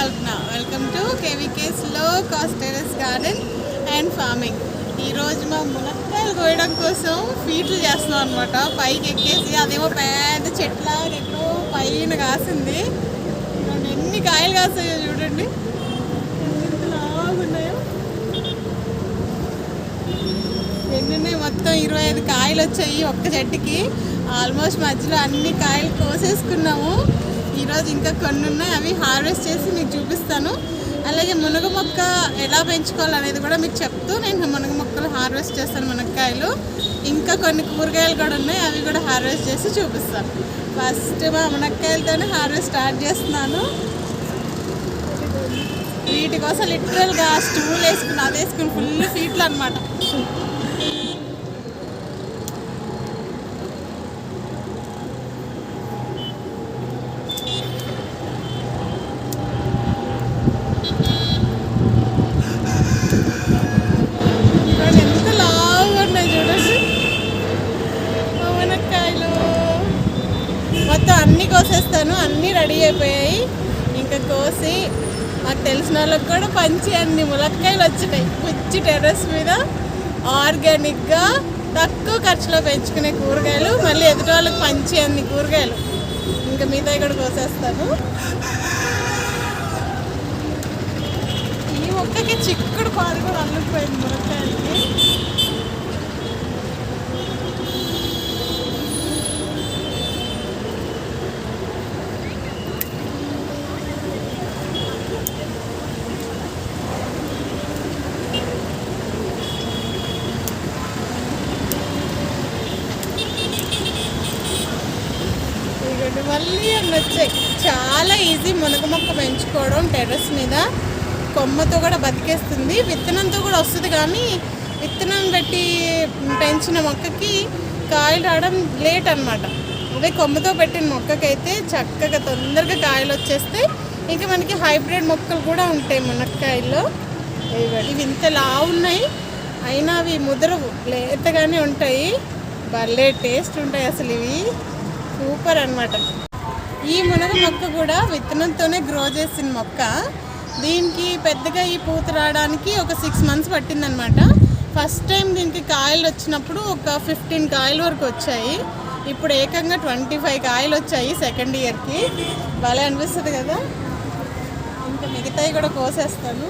Kalpana. Welcome to కేవీకేస్లో garden and farming ఈరోజు మా మునక్కాయలు కోయడం కోసం ఫీట్లు చేస్తున్నాం అనమాట పైకి ఎక్కేసి అదేమో పెద్ద చెట్ల ఎక్కడో పైన కాసింది. ఎన్ని కాయలు కాసాయో చూడండి. ఎంత లాగున్నాయో ఎన్ని ఉన్నాయి మొత్తం ఇరవై ఐదు కాయలు వచ్చాయి ఒక్క చెట్టుకి. ఆల్మోస్ట్ మధ్యలో అన్ని కాయలు కోసేసుకున్నాము. ఈరోజు ఇంకా కొన్ని ఉన్నాయి అవి హార్వెస్ట్ చేసి మీకు చూపిస్తాను. అలాగే మునగ మొక్క ఎలా పెంచుకోవాలనేది కూడా మీకు చెప్తూ నేను మునగ మొక్కలు హార్వెస్ట్ చేస్తాను మునక్కాయలు. ఇంకా కొన్ని కూరగాయలు కూడా ఉన్నాయి అవి కూడా హార్వెస్ట్ చేసి చూపిస్తాను. ఫస్ట్ మా మునక్కాయలతోనే హార్వెస్ట్ స్టార్ట్ చేస్తున్నాను. వీటి కోసం లిటరల్గా స్టూల్ వేసుకుని అది వేసుకుని ఫుల్ ఫీట్లు అనమాట చూడండి ఎంత లావుగా ఉన్నాయి చూడండి మా మునక్కాయలు మొత్తం అన్నీ కోసేస్తాను అన్నీ రెడీ అయిపోయాయి. ఇంకా కోసి మాకు తెలిసిన వాళ్ళకి కూడా పంచి అన్ని ములక్కాయలు వచ్చినాయి. పిచ్చి టెర్రస్ మీద ఆర్గానిక్గా తక్కువ ఖర్చులో పెంచుకునే కూరగాయలు మళ్ళీ ఎదుటి వాళ్ళకి పంచి అన్ని కూరగాయలు. ఇంకా మిగతా కూడా కోసేస్తాను. ఈ మొక్కకి చిక్కుడు పాలు కూడా అల్లుకుపోయింది ములక్కాయలకి ఇదిగోండి మళ్ళీ అన్ని వచ్చాయి చాలా ఈజీ మునగ మొక్క పెంచుకోవడం టెర్రస్ మీద. కొమ్మతో కూడా బతికేస్తుంది. విత్తనంతో కూడా వస్తుంది కానీ విత్తనం పెట్టి పెంచిన మొక్కకి కాయలు రావడం లేట్ అన్నమాట. అదే కొమ్మతో పెట్టిన మొక్కకైతే చక్కగా తొందరగా కాయలు వచ్చేస్తాయి. ఇంకా మనకి హైబ్రిడ్ మొక్కలు కూడా ఉంటాయి మునక్కాయల్లో. ఇవి- ఇవి ఇంత లావు ఉన్నాయి. అయినా అవి ముదరవు. లేతగానే ఉంటాయి. భలే టేస్ట్ ఉంటాయి అసలు ఇవి. సూపర్ అన్నమాట. ఈ మునగ మొక్క కూడా విత్తనంతోనే గ్రో చేసిన మొక్క. దీనికి పెద్దగా ఈ పూత రావడానికి ఒక సిక్స్ మంత్స్ పట్టిందనమాట ఫస్ట్ టైం దీనికి కాయలు వచ్చినప్పుడు ఒక ఫిఫ్టీన్ కాయల వరకు వచ్చాయి. ఇప్పుడు ఏకంగా ట్వంటీ ఫైవ్ కాయలు వచ్చాయి సెకండ్ ఇయర్కి భలే అనిపిస్తుంది కదా. ఇంకా మిగతాయి కూడా కోసేస్తాను.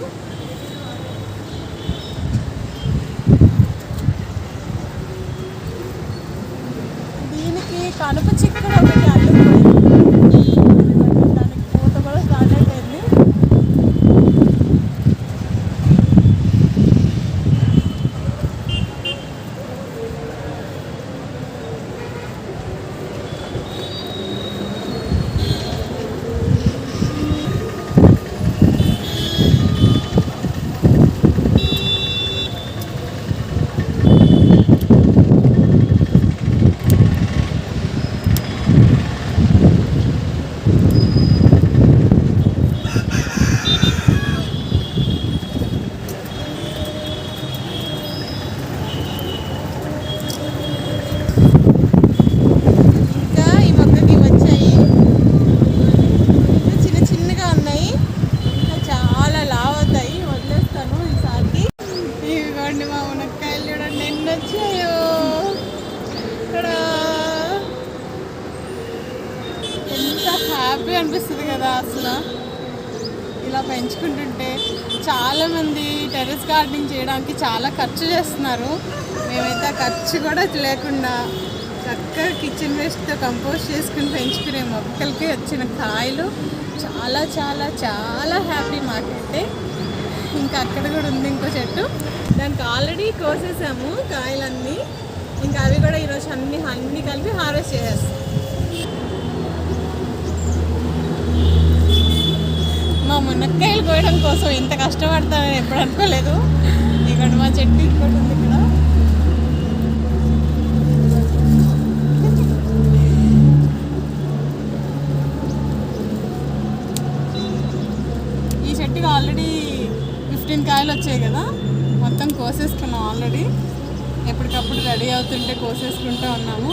దీనికి కనుప చిక్కుడు ఒకటి అల్లుకుపోయింది దానికి పూత కూడా స్టార్ట్ అయిపోయింది ఇంకా ఈ మొక్కకి వచ్చాయి ఇంకా చిన్న చిన్నగా ఉన్నాయి ఇంకా చాలా లావ్ అవుతాయి వదిలేస్తాను ఈసారికి ఇదిగోండి మా మునక్కాయలు చూడండి ఎన్ని వచ్చాయో ఇక్కడ ఎంత హ్యాపీ అనిపిస్తుంది కదా అసలు ఇలా పెంచుకుంటుంటే చాలామంది టెర్రస్ గార్డెనింగ్ చేయడానికి చాలా ఖర్చు చేస్తున్నారు. మేమైతే ఆ ఖర్చు కూడా లేకుండా చక్కగా కిచెన్ వేస్ట్తో కంపోజ్ చేసుకుని పెంచుకునే మొక్కలకి వచ్చిన కాయలు చాలా చాలా చాలా హ్యాపీ మాకైతే ఇంకా అక్కడ కూడా ఉంది ఇంకో చెట్టు. దానికి ఆల్రెడీ కోసేసాము కాయలన్నీ. ఇంకా అవి కూడా ఈరోజు అన్ని అన్నీ కలిపి హార్వెస్ట్ చేసేస్తాం. మా మునక్కాయలు కోయడం కోసం ఇంత కష్టపడతానని ఎప్పుడు అనుకోలేదు. ఇక్కడ చెట్టు ఇంకోటి ఉంది ఇక్కడ. ఈ చెట్టుకి ఆల్రెడీ ఫిఫ్టీన్ కాయలు వచ్చాయి కదా. మొత్తం కోసేసుకున్నాం ఆల్రెడీ. ఎప్పటికప్పుడు రెడీ అవుతుంటే కోసేసుకుంటూ ఉన్నాము.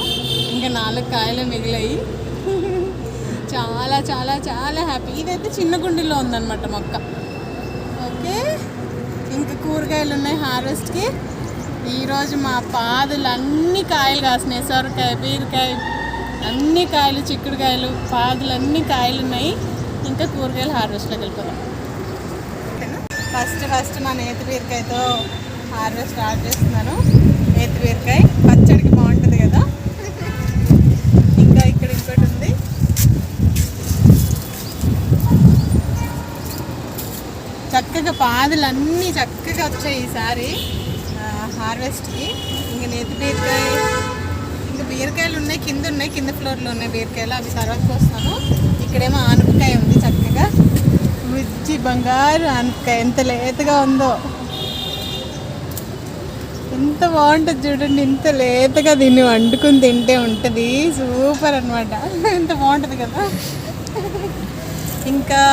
ఇంకా నాలుగు కాయలు మిగిలాయి. చాలా చాలా చాలా హ్యాపీ. ఇదైతే చిన్న గుండెలో ఉందన్నమాట మొక్క. ఓకే? ఇంకా కూరగాయలు ఉన్నాయి హార్వెస్ట్కి. ఈరోజు మా పాదులు అన్ని కాయలు కాసినాయి. సొరకాయ బీరకాయ అన్ని కాయలు చిక్కుడుకాయలు పాదులు అన్ని కాయలు ఉన్నాయి. ఇంకా కూరగాయలు హార్వెస్ట్లోకి వెళ్ళిపోదాం. ఫస్ట్ ఫస్ట్ మా నేతి బీరకాయతో హార్వెస్ట్ స్టార్ట్ చేస్తున్నాను. నేతి బీరకాయ పచ్చడికి బాగుంటుంది కదా ఇంకా ఇక్కడ ఇంకోటి ఉంది పాదులన్నీ పాదులు అన్నీ చక్కగా వచ్చాయి ఈసారి హార్వెస్ట్కి. ఇంకా నేతి బీరకాయ ఇంకా బీరకాయలు ఉన్నాయి కింద ఉన్నాయి కింద ఫ్లోర్లో ఉన్నాయి బీరకాయలు అవి తర్వాత వస్తాను ఇక్కడేమో ఆనపకాయ ఉంది చక్కగా. బుజ్జి బంగారు ఆనపకాయ ఎంత లేతగా ఉందో. ఎంత బాగుంటుంది చూడండి ఇంత లేతగా దీన్ని వండుకుని తింటే ఉంటుంది. సూపర్ అనమాట ఎంత బాగుంటుంది కదా. ఇంకా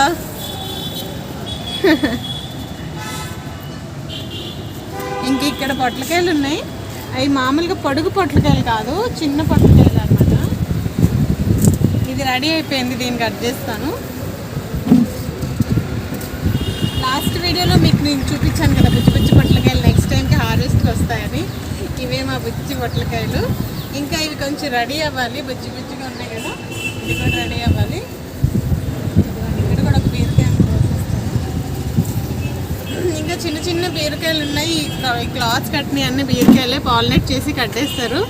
ఇంక ఇక్కడ పొట్లకాయలు ఉన్నాయి. అవి మామూలుగా పొడుగు పొట్లకాయలు కాదు చిన్న పొట్లకాయలు అనమాట ఇది రెడీ అయిపోయింది దీన్ని కట్ చేస్తాను. లాస్ట్ వీడియోలో మీకు నేను చూపించాను కదా బుజ్జి బుజ్జి పొట్లకాయలు నెక్స్ట్ టైంకి హార్వెస్ట్కి వస్తాయని. ఇవే మా బుజ్జి పొట్లకాయలు. ఇంకా ఇవి కొంచెం రెడీ అవ్వాలి బుజ్జి బుజ్జిగా ఉన్నాయి కదా ఇది కూడా రెడీ అవ్వాలి ఇదిగోండి, ఇక్కడ కూడా ఒక బీరకాయ కోసేస్తాను. ఇంకా చిన్న చిన్న బీరకాయలు ఉన్నాయి. క్లాత్స్ కట్టిన అన్ని బీరకాయలే పాలినేట్ చేసి కట్టేస్తారు.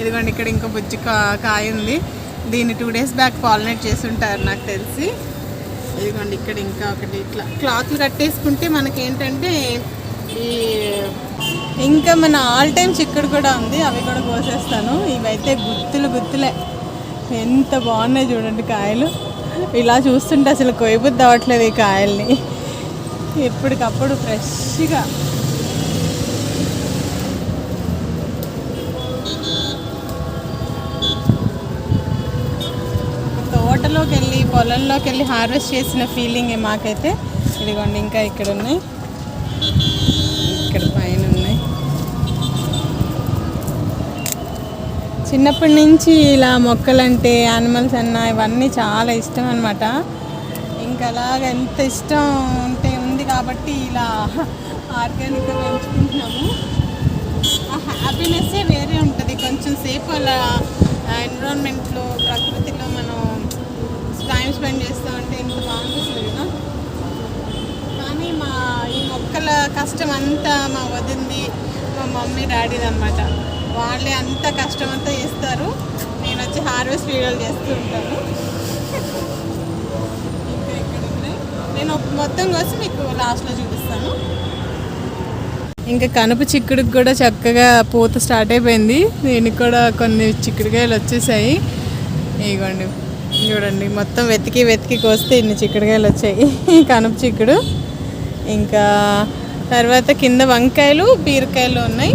ఇదిగోండి ఇక్కడ ఇంకా బుజ్జి కా- కాయ ఉంది. దీన్ని టూ డేస్ బ్యాక్ పాలినేట్ చేసి ఉంటారు నాకు తెలిసి. ఇదిగోండి ఇక్కడ ఇంకా ఒకటి ఇట్లా. క్లాత్లు కట్టేసుకుంటే మనకి ఏంటంటే ఈ ఇంకా మన ఆల్ టైమ్ చిక్కుడు కూడా ఉంది. అవి కూడా కోసేస్తాను. ఇవైతే గుత్తులు గుత్తులే. ఎంత బాగున్నాయి చూడండి కాయలు. ఇలా చూస్తుంటే అసలు కొయ్యబుద్ధి అవ్వట్లేదు ఈ కాయల్ని. ఎప్పటికప్పుడు ఫ్రెష్గా. తోటలోకి వెళ్ళి పొలంలోకి వెళ్ళి హార్వెస్ట్ చేసిన ఫీలింగ్ మాకైతే. ఇదిగోండి ఇంకా ఇక్కడ ఉన్నాయి ఇక్కడ పైన ఉన్నాయి చిన్నప్పటి నుంచి ఇలా మొక్కలంటే యానిమల్స్ అన్న ఇవన్నీ చాలా ఇష్టం అనమాట ఇంకా అలాగ ఎంత ఇష్టం ఉంటే కాబట్టి ఇలా ఆర్గానిక్గా పెంచుకుంటున్నాము. ఆ హ్యాపీనెస్సే వేరే ఉంటుంది. కొంచెం సేపు అలా ఎన్విరాన్మెంట్లో ప్రకృతిలో మనం టైం స్పెండ్ చేస్తూ ఉంటే ఎంత బాగుంటుంది కదా. కానీ మా ఈ మొక్కల కష్టం అంతా మా వదింది మా మమ్మీ డాడీది అనమాట వాళ్ళే అంత కష్టం అంతా చేస్తారు. నేను వచ్చి హార్వెస్ట్ వీడియోలు చేస్తూ ఉంటాను. నేను మొత్తం కోసి మీకు లాస్ట్లో చూపిస్తాను. ఇంకా కనుపు చిక్కుడుకి కూడా చక్కగా పూత స్టార్ట్ అయిపోయింది. దీనికి కూడా కొన్ని చిక్కుడుకాయలు వచ్చేసాయి. ఇగోండి చూడండి మొత్తం వెతికి వెతికి కోస్తే ఇన్ని చిక్కుడుకాయలు వచ్చాయి. కనుపు చిక్కుడు. ఇంకా తర్వాత కింద వంకాయలు బీరకాయలు ఉన్నాయి.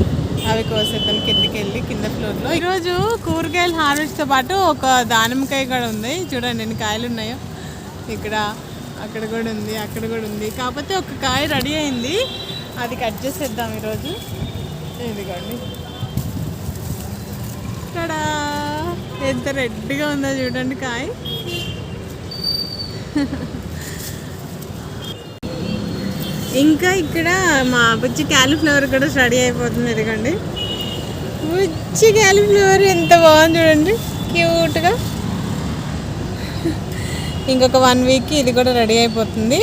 అవి కోసేద్దాం కిందకి వెళ్ళి కింద ఫ్లోర్లో. ఈరోజు కూరగాయలు హార్వెస్ట్తో పాటు ఒక దానిమ్మకాయ కూడా ఉంది. చూడండి ఎన్ని కాయలు ఉన్నాయో. ఇక్కడ అక్కడ కూడా ఉంది అక్కడ కూడా ఉంది. కాకపోతే ఒక కాయ రెడీ అయింది. అది కట్ చేసేద్దాం ఈరోజు. ఇదిగోండి. ఇక్కడ ఎంత రెడ్గా ఉందో చూడండి కాయ. ఇంకా ఇక్కడ మా బుజ్జి క్యాలీఫ్లవర్ కూడా రెడీ అయిపోతుంది ఇదిగోండి. బుజ్జి క్యాలీఫ్లవర్ ఎంత బాగుంది చూడండి. క్యూట్గా. ఇంకొక వన్ వీక్కి ఇది కూడా రెడీ అయిపోతుంది.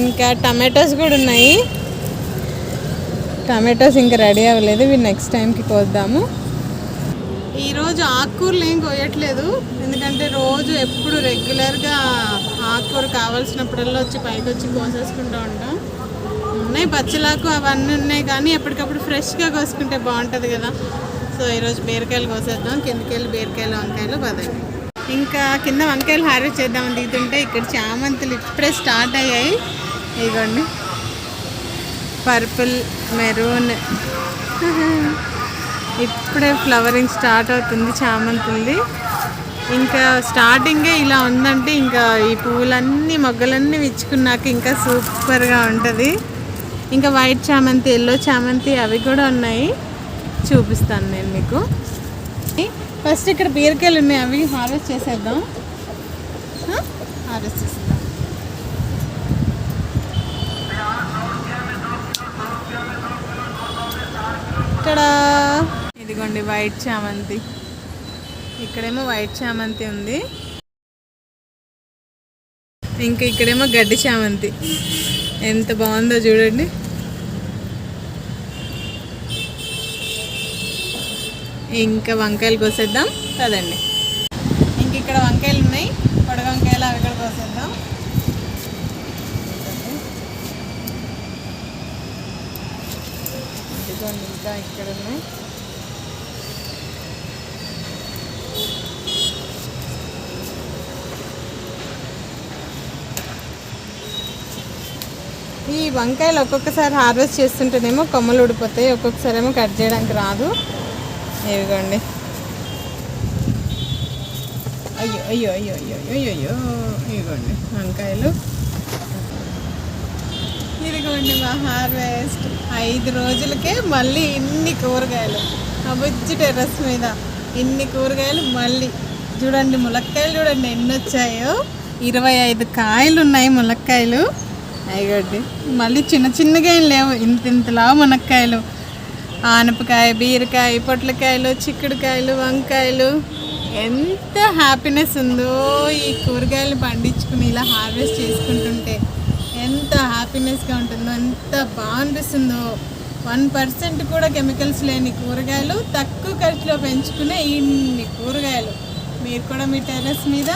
ఇంకా టమాటోస్ కూడా ఉన్నాయి. టమాటోస్ ఇంకా రెడీ అవ్వలేదు. ఇవి నెక్స్ట్ టైంకి కోద్దాము. ఈరోజు ఆకుకూరలు ఏం కోయట్లేదు. ఎందుకంటే రోజు ఎప్పుడు రెగ్యులర్గా ఆకుకూర కావాల్సినప్పుడల్లా వచ్చి పైకి వచ్చి కోసేసుకుంటూ ఉంటాం. ఉన్నాయి పచ్చలాకు అవన్నీ ఉన్నాయి కానీ ఎప్పటికప్పుడు ఫ్రెష్గా కోసుకుంటే బాగుంటుంది కదా. సో ఈరోజు బీరకాయలు కోసేద్దాం. కిందకి వెళ్ళి బీరకాయలు వంకాయలు బదాయి ఇంకా కింద వంకాయలు హార్వెస్ట్ చేద్దామని దిగుతుంటే ఇక్కడ చామంతులు ఇప్పుడే స్టార్ట్ అయ్యాయి. ఇదిగోండి. Purple maroon. ఇప్పుడే ఫ్లవరింగ్ స్టార్ట్ అవుతుంది చామంతులది. ఇంకా స్టార్టింగే ఇలా ఉందంటే ఇంకా ఈ పువ్వులన్నీ మొగ్గలన్నీ విచ్చుకున్నాక ఇంకా సూపర్గా ఉంటుంది. ఇంకా వైట్ చామంతి ఎల్లో చామంతి అవి కూడా ఉన్నాయి. చూపిస్తాను నేను మీకు. ఫస్ట్ ఇక్కడ బీరకాయలు ఉన్నాయి అవి హార్వెస్ట్ చేసేద్దాం. హార్వెస్ట్ చేసేద్దాం. ఇక్కడ ఇదిగోండి వైట్ చామంతి. ఇక్కడేమో వైట్ చామంతి ఉంది. ఇంకా ఇక్కడేమో గడ్డి చామంతి. ఎంత బాగుందో చూడండి. ఇంకా వంకాయలు కోసేద్దాం. కదండి ఇంక ఇక్కడ వంకాయలు ఉన్నాయి. పొడ వంకాయలు అవి కూడా కోసేద్దాం. ఇదిగోండి ఇంకా ఇక్కడ ఉన్నాయి. ఈ వంకాయలు ఒక్కొక్కసారి హార్వెస్ట్ చేస్తుంటేనేమో కొమ్మలు ఊడిపోతాయి ఒక్కొక్కసారి ఏమో కట్ చేయడానికి రాదు. ఇదిగోండి. అయ్యో అయ్యో అయ్యో అయ్యో అయ్యో అయ్యో ఇదిగోండి వంకాయలు. ఇదిగోండి మా హార్వెస్ట్. ఐదు రోజులకే మళ్ళీ ఇన్ని కూరగాయలు. ఆ టెర్రస్ మీద ఇన్ని కూరగాయలు మళ్ళీ. చూడండి ములక్కాయలు చూడండి ఎన్ని వచ్చాయో ఇరవై ఐదు కాయలు ఉన్నాయి ములక్కాయలు. అయ్యండి మళ్ళీ చిన్న చిన్నగా ఏం లేవు. ఇంత ఇంతలా మునక్కాయలు. ఆనపకాయ బీరకాయ పొట్లకాయలు చిక్కుడుకాయలు వంకాయలు. ఎంత హ్యాపీనెస్ ఉందో ఈ కూరగాయలు పండించుకుని ఇలా హార్వెస్ట్ చేసుకుంటుంటే. ఎంత హ్యాపీనెస్గా ఉంటుందో ఎంత బాగుంటుందో. వన్ పర్సెంట్ కూడా కెమికల్స్ లేని కూరగాయలు తక్కువ ఖర్చులో పెంచుకునే ఇన్ని కూరగాయలు. మీరు కూడా మీ టెర్రస్ మీద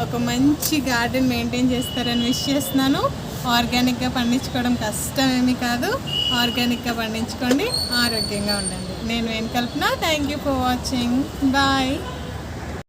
ఒక మంచి గార్డెన్ మెయింటైన్ చేస్తారని విష్ చేస్తున్నాను. ఆర్గానిక్గా పండించుకోవడం కష్టమేమి కాదు. ఆర్గానిక్గా పండించుకోండి ఆరోగ్యంగా ఉండండి. నేను ఏం Kalpana thank you for watching bye